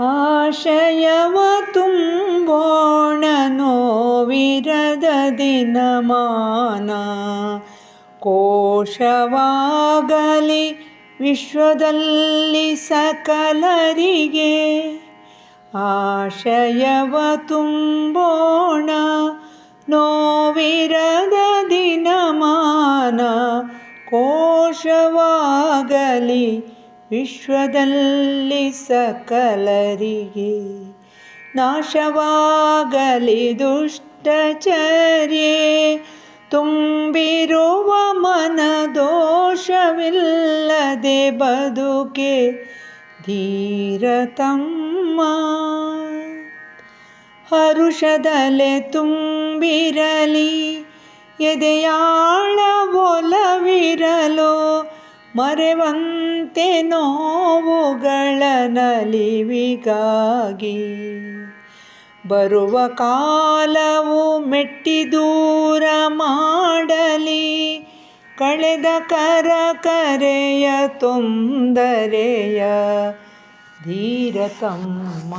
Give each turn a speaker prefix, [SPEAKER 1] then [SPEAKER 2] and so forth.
[SPEAKER 1] ಆಶಯವ ತುಂಬೋಣ ನೋವಿರದ ದಿನಮಾನ ಕೋಶವಾಗಲಿ ವಿಶ್ವದಲ್ಲಿ ಸಕಲರಿಗೆ ಆಶಯವ ತುಂಬೋಣ ನೋವಿರದ ದಿನಮಾನ ಕೋಶವಾಗಲಿ ವಿಶ್ವದಲ್ಲಿ ಸಕಲರಿಗೆ ನಾಶವಾಗಲಿ ದುಷ್ಟಚರ್ಯೆ ತುಂಬಿರುವ ಮನದೋಷವಿಲ್ಲದೆ ಬದುಕೆ ಧೀರತಮ್ಮ ಹರುಷದಲೆ ತುಂಬಿರಲಿ ಎದೆಯಾಳ ಒಲವಿರಲು ಮರೆವಂತೆ ನೋವುಗಳ ನಲಿವಿಗಾಗಿ ಬರುವ ಕಾಲವು ಮೆಟ್ಟಿ ದೂರ ಮಾಡಲಿ. ಕಳೆದ ಕರ ಕರೆಯ ತೊಂದರೆಯ ಧೀರತಮ್ಮ